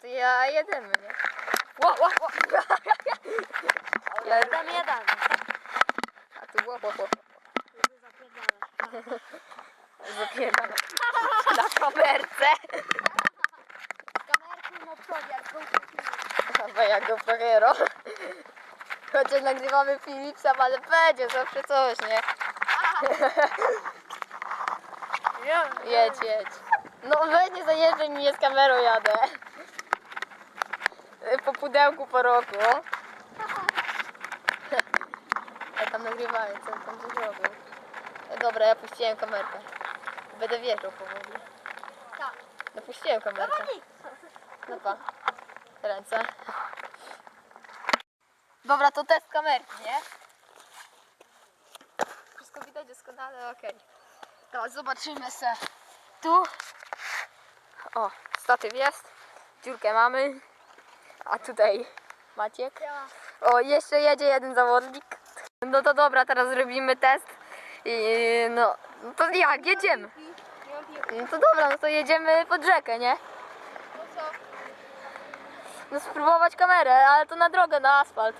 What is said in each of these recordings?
to ja jedziemy, nie? Ło, ło, ło. Ja, Tam a tu ło, ło, ło. Zapierdala. Na kamerce. Kamerki na przodzie, jak Chyba jak go hero. Chociaż nagrywamy Philipsa, ale będzie zawsze coś, nie? Jedź, jedź. No weź nie zajeżdżaj mi, z kamerą jadę. Po pudełku po roku. Ja tam nagrywałem, co on tam coś robił. No Dobra, ja puściłem kamerkę. Będę wjeżdżał powoli. Tak. No puściłem kamerkę. No pa. Ręce. Dobra, to test kamerki, nie? Wszystko widać doskonale, okej. Teraz zobaczymy se tu. O, statyw jest. Dziurkę mamy. A tutaj Maciek. O, jeszcze jedzie jeden zawodnik. No to dobra, teraz zrobimy test. I no, no to jak, jedziemy. No to dobra, no to jedziemy pod rzekę, nie? No spróbować kamerę, ale to na drogę, na asfalt.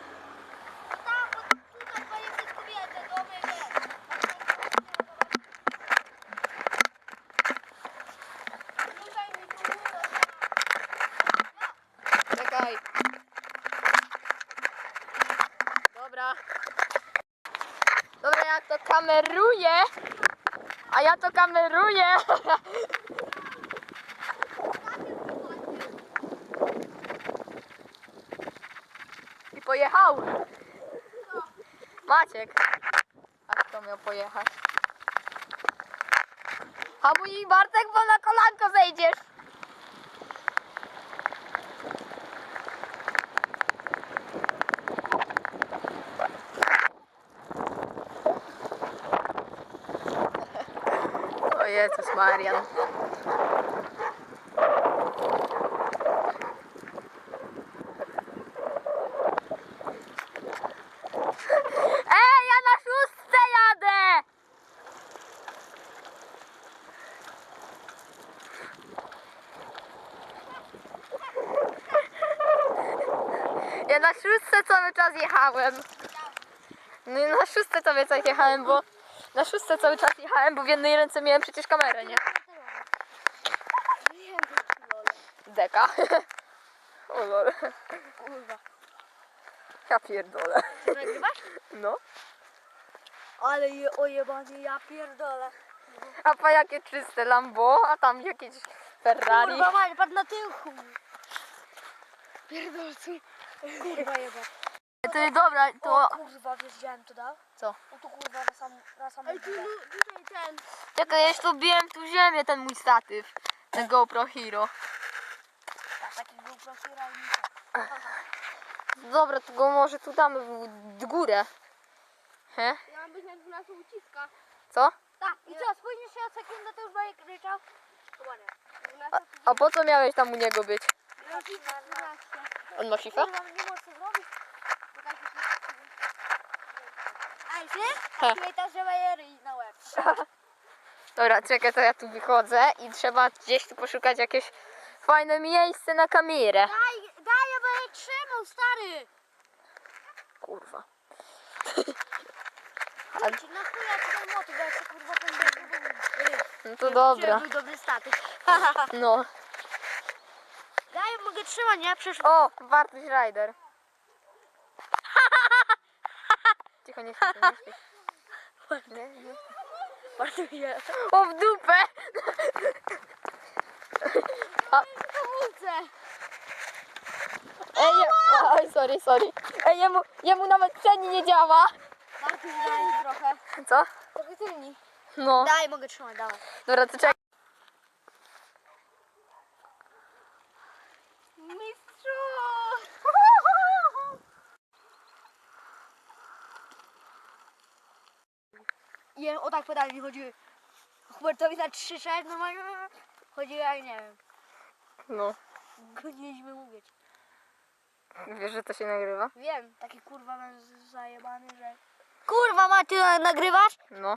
Czekaj. Dobra. Dobra, ja to kameruję. Ja to kameruję. I pojechał. Maciek. A kto miał pojechać? Hamuj Bartek, bo na kolanko zejdziesz. Jezus Marian. Ej, ja na szóstce jadę! Ja na szóstce cały czas jechałem. No i na szóstce cały czas jechałem, bo na szóstce cały czas jechałem, bo w jednej ręce miałem przecież kamerę, nie? Deka. O lol. Kurwa. Ja pierdolę. Nagrywasz? No. Ale je ojebanie, ja pierdolę. A pa jakie czyste Lambo, a tam jakieś Ferrari. Kurwa, mać, patrz na tyłku. Pierdolcy. Kurwa jeba. To jest dobra, O to... kurwa, wjeżdżałem tu dał. Co? No tu kurwa na sam, na sam Ej, tu, tutaj ten. Czekaj, ja już tu biłem tu ziemię, ten mój statyw. Ten GoPro Hero. Ja taki był profira i Dobra, to go może tu damy w, w górę. He? Ja mam być na 12 uciska. Co? Tak, i co, spóźnisz się o sekundę, to już bajek ryczał? Chyba nie. A, a po co miałeś tam u niego być? 12. On ma FIFA? Kurwa, nie to zrobić. Ej, ty? He. Pamiętasz, że bajery i na łeb. Dobra, czekaj, to ja tu wychodzę i trzeba gdzieś tu poszukać jakieś fajne miejsce na kamerę. Daj, daj, ja będę trzymał, stary. Kurwa. A... Na chuj ja ci dam moty, bo ja się kurwa będę No to dobra. Był dobry statyk. No. Daj, mogę trzymać, nie? Przecież... O, Bartuś Rider. Cicho, nie śpię, nie śpię. Nie, nie. Bardzo je. O, w dupę! A, ej, je, oj, sorry, sorry. Ej, jemu, jemu nawet przedni nie działa. Bardzo daj trochę. Co? Trochę tylni. No. Daj, mogę trzymać, dawaj. Dobra, to czekaj. I o tak pedalnie chodziły. Hubertowi na trzy szedł, normalnie chodziły, ja nie wiem. No. Goniliśmy mówić. Wiesz, że to się nagrywa? Wiem, taki kurwa mam zajebany, że... Kurwa, ma ty nagrywasz? No.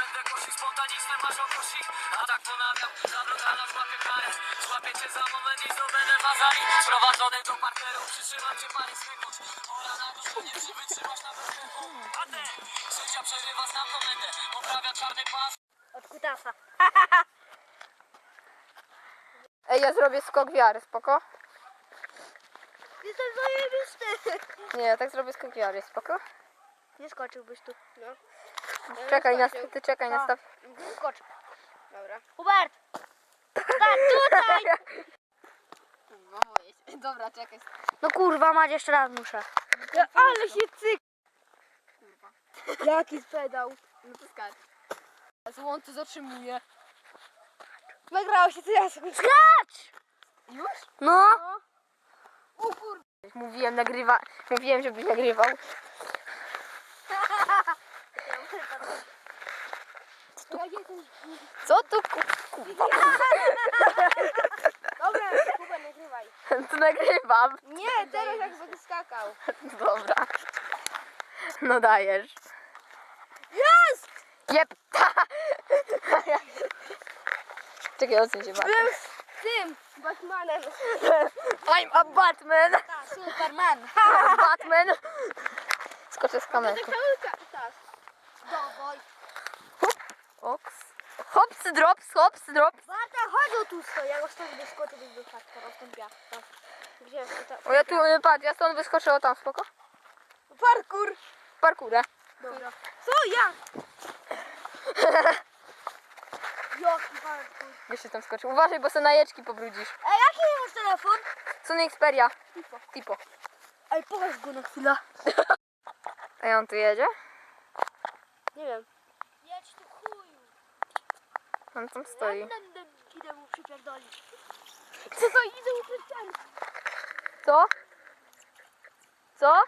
Będę głosił spontaniczny masz ogłosik A tak ponawiam, zawrotana złapię karę Złapię cię za moment i zdobędę mazali Sprowadzony do parteru, przytrzymam cię parę sekund Ola na nie czy wytrzymasz na dostępu Patek, sędzia przerywa, znam komendę Poprawia czarny pas Od kutasa. Ej, ja zrobię skok wiary, spoko? Jestem zajebisty. Nie, ja tak zrobię skok wiary, spoko? Nie skoczyłbyś tu. No. Czekaj, na, ty czekaj, nastaw. Skocz. Dobra. Hubert! Tak, tutaj! No Dobra, czekaj. No kurwa, mać jeszcze raz muszę. ale się cyk. Jaki spedał. No to skacz. Złon to zatrzymuje. Nagrało się, to ja sobie... Skacz! Już? No. Mówiłem, nagrywa... Mówiłem, żebyś nagrywał. Co tu ku- kurwa? Dobra, Hubert, nagrywaj. To nagrywam. Nie, teraz jak będę skakał. Dobra. No dajesz. Jest! Jep. Czekaj, odsuń się Batman. Byłem z tym, Batmanem. I'm a Batman. Ta, Superman. I'm Batman. Skoczę z kamerką. Tak. Dawaj. Oks. Hops, drops, hops, drops. Bata, chodź tu stoi, ja go stąd wyskoczę, byś wypadł teraz ten piach. Gdzie jest to? O ja tu, e, patrz, ja stąd wyskoczę o tam, spoko? Parkour. Parkurę. Dobra. Co ja? Jaki parkour. Jeszcze tam skoczył. Uważaj, bo sobie najeczki pobrudzisz. Ej, jaki masz telefon? Sony Xperia. Tipo. Tipo. Ej, pokaż go na chwilę. A on tu jedzie? Nie wiem. On tam stoi. Idę mu przypierdolić. Co to idę mu przypierdolić? Co? Co?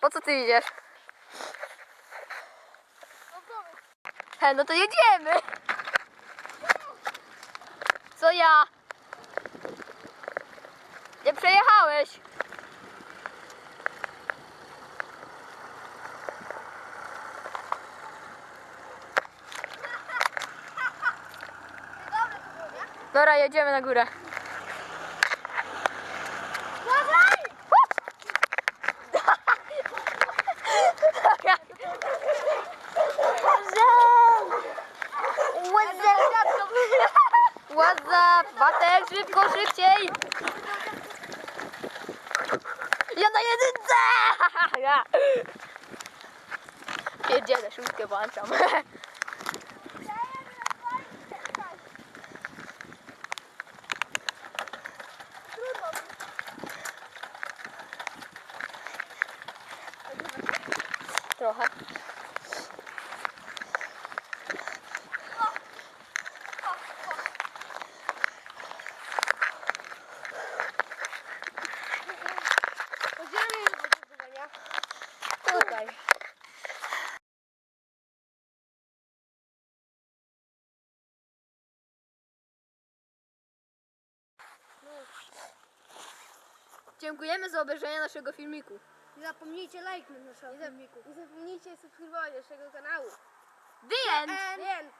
Po co ty idziesz? He, no to jedziemy. Co ja? Nie przejechałeś. Dobra, jedziemy na górę. What's up? Batek, szybko, szybciej! Ja na jedynce! Ja. Pierdzielę, szóstkę włączam. Trochę. Tutaj. Dziękujemy za obejrzenie naszego filmiku. Nie zapomnijcie lajknąć naszego filmiku. Nie zapomnijcie subskrybować naszego kanału. The end! End.